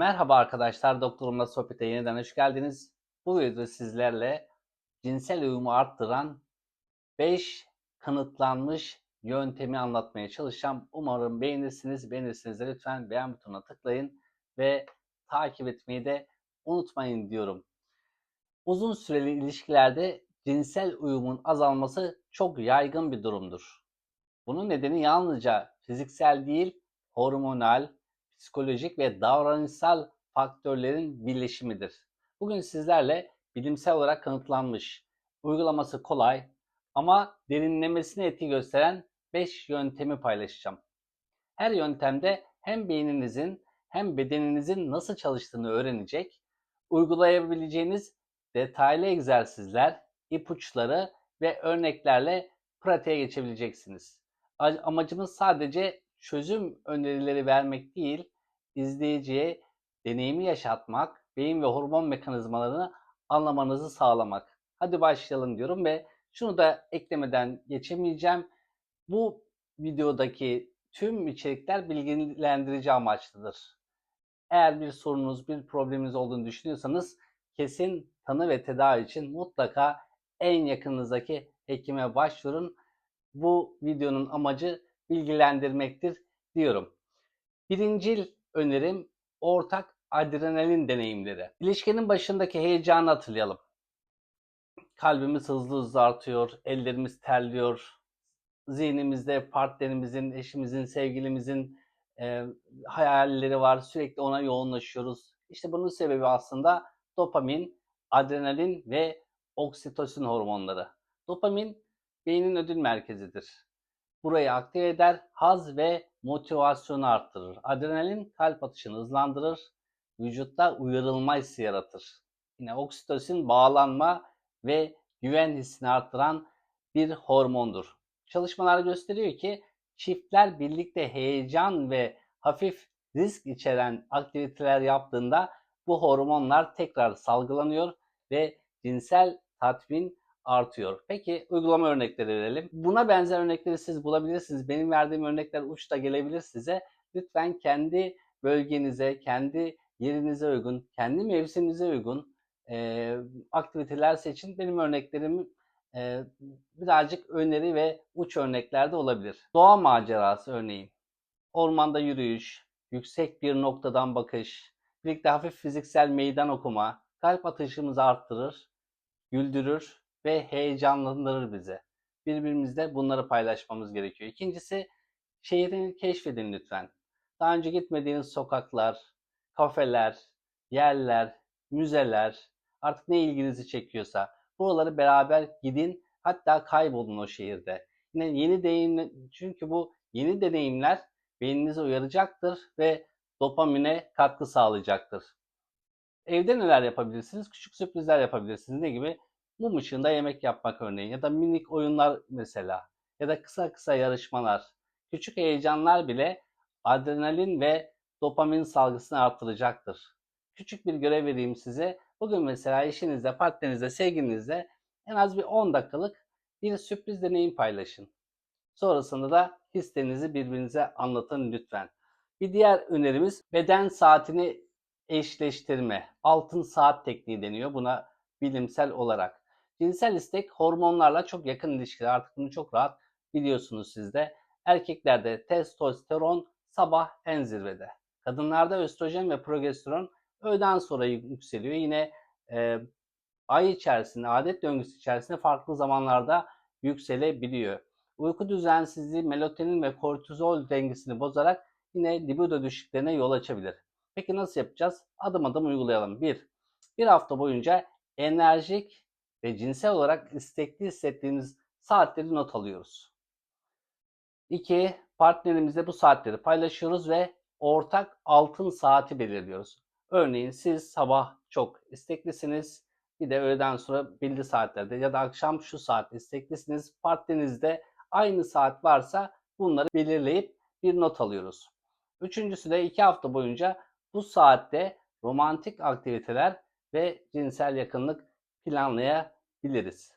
Merhaba arkadaşlar, Doktorumla Sohbet'e yeniden hoş geldiniz. Bu videoda sizlerle cinsel uyumu arttıran 5 kanıtlanmış yöntemi anlatmaya çalışacağım. Umarım beğenirsiniz. Beğenirseniz de lütfen beğen butonuna tıklayın ve takip etmeyi de unutmayın diyorum. Uzun süreli ilişkilerde cinsel uyumun azalması çok yaygın bir durumdur. Bunun nedeni yalnızca fiziksel değil, hormonal, psikolojik ve davranışsal faktörlerin birleşimidir. Bugün sizlerle bilimsel olarak kanıtlanmış, uygulaması kolay ama derinlemesine etki gösteren 5 yöntemi paylaşacağım. Her yöntemde hem beyninizin hem bedeninizin nasıl çalıştığını öğrenecek, uygulayabileceğiniz detaylı egzersizler, ipuçları ve örneklerle pratiğe geçebileceksiniz. Amacımız sadece çözüm önerileri vermek değil, izleyiciye deneyimi yaşatmak, beyin ve hormon mekanizmalarını anlamanızı sağlamak. Hadi başlayalım diyorum ve şunu da eklemeden geçemeyeceğim. Bu videodaki tüm içerikler bilgilendirici amaçlıdır. Eğer bir sorunuz, bir probleminiz olduğunu düşünüyorsanız kesin tanı ve tedavi için mutlaka en yakınınızdaki hekime başvurun. Bu videonun amacı bilgilendirmektir diyorum. Birincil önerim ortak adrenalin deneyimleri. İlişkinin başındaki heyecanı hatırlayalım. Kalbimiz hızlı hızlı artıyor, ellerimiz terliyor, zihnimizde partnerimizin, eşimizin, sevgilimizin e, hayalleri var. Sürekli ona yoğunlaşıyoruz. İşte bunun sebebi aslında dopamin, adrenalin ve oksitosin hormonları. Dopamin beynin ödül merkezidir. Burayı aktive eder, haz ve motivasyonu arttırır. Adrenalin kalp atışını hızlandırır, vücutta uyarılma hissi yaratır. Yine oksitosin bağlanma ve güven hissini arttıran bir hormondur. Çalışmalar gösteriyor ki çiftler birlikte heyecan ve hafif risk içeren aktiviteler yaptığında bu hormonlar tekrar salgılanıyor ve cinsel tatmin artıyor. Peki uygulama örnekleri verelim. Buna benzer örnekleri siz bulabilirsiniz. Benim verdiğim örnekler uçta gelebilir size. Lütfen kendi bölgenize, kendi yerinize uygun, kendi mevsiminize uygun e, aktiviteler seçin. Benim örneklerim e, birazcık öneri ve uç örnekler de olabilir. Doğa macerası örneğin. Ormanda yürüyüş, yüksek bir noktadan bakış, birlikte hafif fiziksel meydan okuma, kalp atışımızı arttırır, güldürür ve heyecanlandırır bizi. Birbirimizle bunları paylaşmamız gerekiyor. İkincisi şehrini keşfedin lütfen. Daha önce gitmediğiniz sokaklar, kafeler, yerler, müzeler, artık ne ilginizi çekiyorsa buraları beraber gidin hatta kaybolun o şehirde. Yine yeni deneyim çünkü bu yeni deneyimler beyninizi uyaracaktır ve dopamine katkı sağlayacaktır. Evde neler yapabilirsiniz? Küçük sürprizler yapabilirsiniz. Ne gibi? Mum ışığında yemek yapmak örneğin ya da minik oyunlar mesela ya da kısa kısa yarışmalar. Küçük heyecanlar bile adrenalin ve dopamin salgısını artıracaktır. Küçük bir görev vereyim size. Bugün mesela eşinizle, partnerinizle, sevgilinizle en az bir 10 dakikalık bir sürpriz deneyim paylaşın. Sonrasında da hislerinizi birbirinize anlatın lütfen. Bir diğer önerimiz beden saatini eşleştirme. Altın saat tekniği deniyor buna bilimsel olarak. Cinsel istek hormonlarla çok yakın ilişkili. Artık bunu çok rahat biliyorsunuz siz de. Erkeklerde testosteron sabah en zirvede. Kadınlarda östrojen ve progesteron öğleden sonra yükseliyor. Yine e, ay içerisinde, adet döngüsü içerisinde farklı zamanlarda yükselebiliyor. Uyku düzensizliği melatonin ve kortizol dengesini bozarak yine libido düşüklerine yol açabilir. Peki nasıl yapacağız? Adım adım uygulayalım. 1. Bir, bir hafta boyunca enerjik ve cinsel olarak istekli hissettiğimiz saatleri not alıyoruz. 2. Partnerimizle bu saatleri paylaşıyoruz ve ortak altın saati belirliyoruz. Örneğin siz sabah çok isteklisiniz. Bir de öğleden sonra belli saatlerde ya da akşam şu saat isteklisiniz. Partnerinizde aynı saat varsa bunları belirleyip bir not alıyoruz. Üçüncüsü de iki hafta boyunca bu saatte romantik aktiviteler ve cinsel yakınlık planlayabiliriz.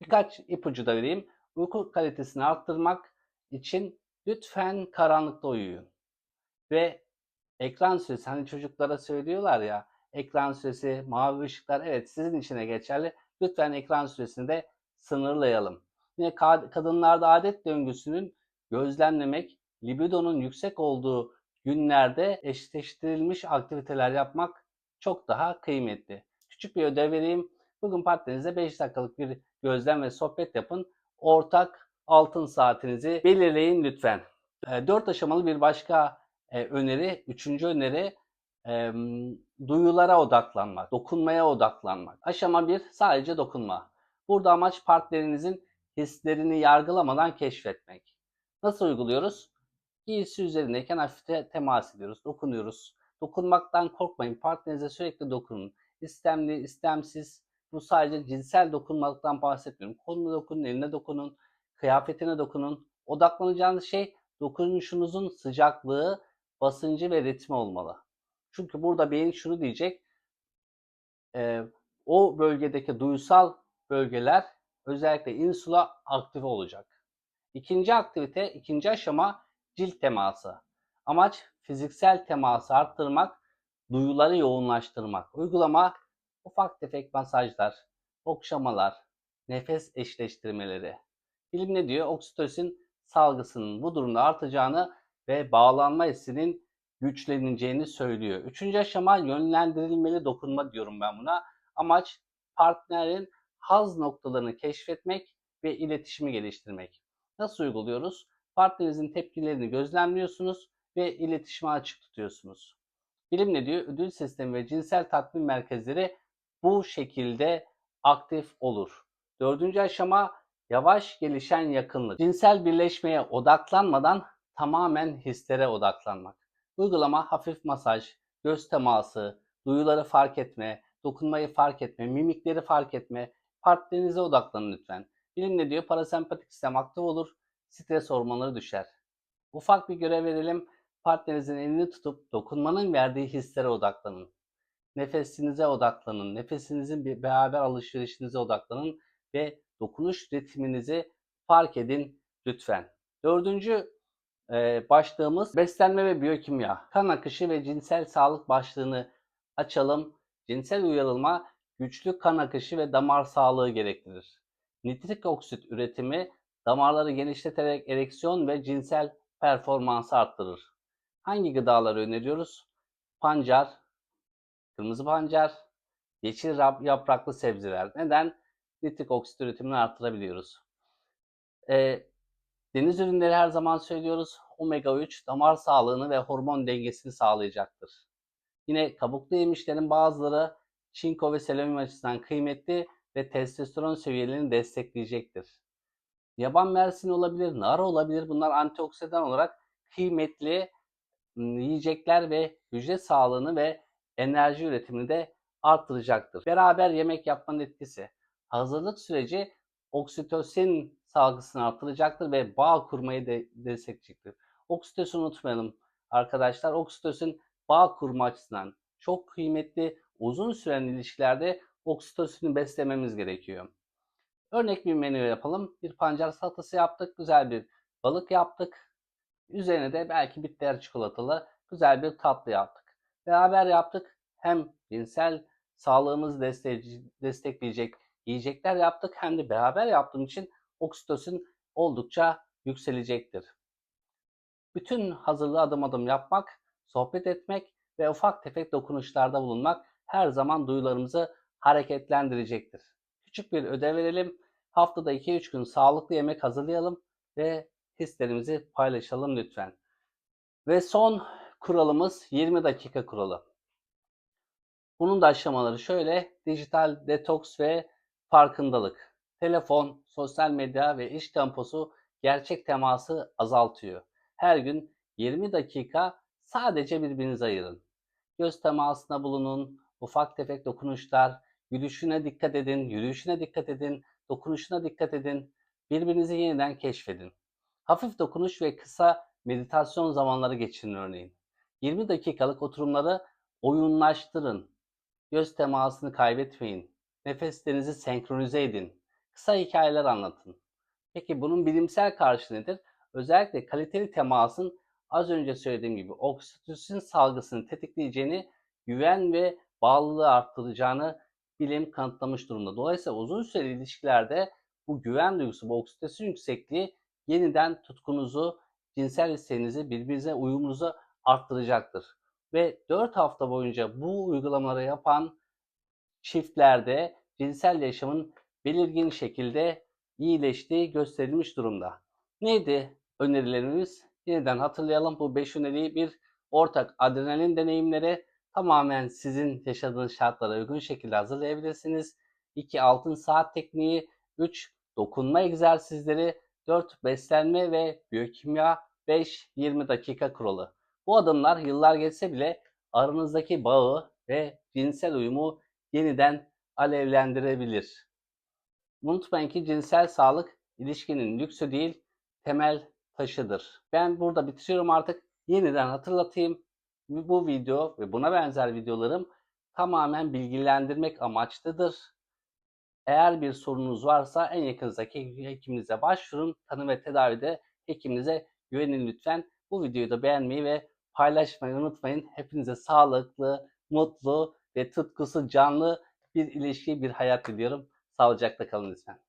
Birkaç ipucu da vereyim. Uyku kalitesini arttırmak için lütfen karanlıkta uyuyun. Ve ekran süresi hani çocuklara söylüyorlar ya ekran süresi, mavi ışıklar evet sizin için de geçerli. Lütfen ekran süresini de sınırlayalım. Yine ka- kadınlarda adet döngüsünün gözlemlemek, libidonun yüksek olduğu günlerde eşleştirilmiş aktiviteler yapmak çok daha kıymetli. Küçük bir ödev vereyim. Bugün partnerinizle 5 dakikalık bir gözlem ve sohbet yapın. Ortak altın saatinizi belirleyin lütfen. 4 aşamalı bir başka e, öneri, üçüncü öneri duyulara odaklanmak, dokunmaya odaklanmak. Aşama 1 sadece dokunma. Burada amaç partnerinizin hislerini yargılamadan keşfetmek. Nasıl uyguluyoruz? Giysi üzerindeyken hafifçe temas ediyoruz, dokunuyoruz. Dokunmaktan korkmayın. Partnerinize sürekli dokunun. İstemli, istemsiz. Bu sadece cinsel dokunmaktan bahsetmiyorum. Koluna dokunun, eline dokunun, kıyafetine dokunun. Odaklanacağınız şey dokunuşunuzun sıcaklığı, basıncı ve ritmi olmalı. Çünkü burada beyin şunu diyecek. E, o bölgedeki duysal bölgeler özellikle insula aktif olacak. İkinci aktivite, ikinci aşama cilt teması. Amaç fiziksel teması arttırmak, duyuları yoğunlaştırmak. Uygulama ufak tefek masajlar, okşamalar, nefes eşleştirmeleri. Bilim ne diyor? Oksitosin salgısının bu durumda artacağını ve bağlanma hissinin güçleneceğini söylüyor. Üçüncü aşama yönlendirilmeli dokunma diyorum ben buna. Amaç partnerin haz noktalarını keşfetmek ve iletişimi geliştirmek. Nasıl uyguluyoruz? Partnerinizin tepkilerini gözlemliyorsunuz ve iletişime açık tutuyorsunuz. Bilim ne diyor? Ödül sistemi ve cinsel tatmin merkezleri bu şekilde aktif olur. Dördüncü aşama yavaş gelişen yakınlık. Cinsel birleşmeye odaklanmadan tamamen hislere odaklanmak. Uygulama hafif masaj, göz teması, duyuları fark etme, dokunmayı fark etme, mimikleri fark etme. Partnerinize odaklanın lütfen. Bilim ne diyor? Parasempatik sistem aktif olur, stres hormonları düşer. Ufak bir görev verelim. Partnerinizin elini tutup dokunmanın verdiği hislere odaklanın. Nefesinize odaklanın. Nefesinizin bir beraber alışverişinize odaklanın ve dokunuş ritminizi fark edin lütfen. Dördüncü e, başlığımız beslenme ve biyokimya. Kan akışı ve cinsel sağlık başlığını açalım. Cinsel uyarılma güçlü kan akışı ve damar sağlığı gerektirir. Nitrik oksit üretimi damarları genişleterek ereksiyon ve cinsel performansı arttırır. Hangi gıdaları öneriyoruz? Pancar, kırmızı pancar, yeşil yapraklı sebzeler. Neden? Nitrik oksit üretimini arttırabiliyoruz. E, deniz ürünleri her zaman söylüyoruz. Omega 3 damar sağlığını ve hormon dengesini sağlayacaktır. Yine kabuklu yemişlerin bazıları çinko ve selenyum açısından kıymetli ve testosteron seviyelerini destekleyecektir. Yaban mersini olabilir, nar olabilir. Bunlar antioksidan olarak kıymetli yiyecekler ve hücre sağlığını ve enerji üretimini de arttıracaktır. Beraber yemek yapmanın etkisi. Hazırlık süreci oksitosin salgısını artıracaktır ve bağ kurmayı de destekleyecektir. Oksitosin unutmayalım arkadaşlar. Oksitosin bağ kurma açısından çok kıymetli. Uzun süren ilişkilerde oksitosini beslememiz gerekiyor. Örnek bir menü yapalım. Bir pancar salatası yaptık. Güzel bir balık yaptık. Üzerine de belki bitter çikolatalı güzel bir tatlı yaptık. Beraber yaptık. Hem cinsel sağlığımızı destekleyecek yiyecekler yaptık hem de beraber yaptığım için oksitosin oldukça yükselecektir. Bütün hazırlığı adım adım yapmak, sohbet etmek ve ufak tefek dokunuşlarda bulunmak her zaman duyularımızı hareketlendirecektir. Küçük bir ödev verelim. Haftada 2-3 gün sağlıklı yemek hazırlayalım ve hislerimizi paylaşalım lütfen. Ve son kuralımız 20 dakika kuralı. Bunun da aşamaları şöyle. Dijital detoks ve farkındalık. Telefon, sosyal medya ve iş temposu gerçek teması azaltıyor. Her gün 20 dakika sadece birbirinize ayırın. Göz temasına bulunun, ufak tefek dokunuşlar, yürüyüşüne dikkat edin, yürüyüşüne dikkat edin, dokunuşuna dikkat edin. Birbirinizi yeniden keşfedin. Hafif dokunuş ve kısa meditasyon zamanları geçirin örneğin. 20 dakikalık oturumları oyunlaştırın. Göz temasını kaybetmeyin. Nefeslerinizi senkronize edin. Kısa hikayeler anlatın. Peki bunun bilimsel karşılığı nedir? Özellikle kaliteli temasın az önce söylediğim gibi oksitosin salgısını tetikleyeceğini, güven ve bağlılığı arttıracağını bilim kanıtlamış durumda. Dolayısıyla uzun süreli ilişkilerde bu güven duygusu, bu oksitosin yüksekliği yeniden tutkunuzu, cinsel isteğinizi, birbirinize uyumunuzu arttıracaktır. Ve 4 hafta boyunca bu uygulamaları yapan çiftlerde cinsel yaşamın belirgin şekilde iyileştiği gösterilmiş durumda. Neydi önerilerimiz? Yeniden hatırlayalım. Bu 5 öneriyi bir ortak adrenalin deneyimleri tamamen sizin yaşadığınız şartlara uygun şekilde hazırlayabilirsiniz. 2 altın saat tekniği, 3 dokunma egzersizleri, 4 beslenme ve biyokimya, 5 20 dakika kuralı. Bu adımlar yıllar geçse bile aranızdaki bağı ve cinsel uyumu yeniden alevlendirebilir. Unutmayın ki cinsel sağlık ilişkinin lüksü değil, temel taşıdır. Ben burada bitiriyorum artık. Yeniden hatırlatayım. Bu video ve buna benzer videolarım tamamen bilgilendirmek amaçlıdır. Eğer bir sorunuz varsa en yakınızdaki hekiminize başvurun. Tanı ve tedavide hekiminize güvenin lütfen. Bu videoyu da beğenmeyi ve paylaşmayı unutmayın. Hepinize sağlıklı, mutlu ve tutkusu canlı bir ilişki, bir hayat diliyorum. Sağlıcakla kalın lütfen.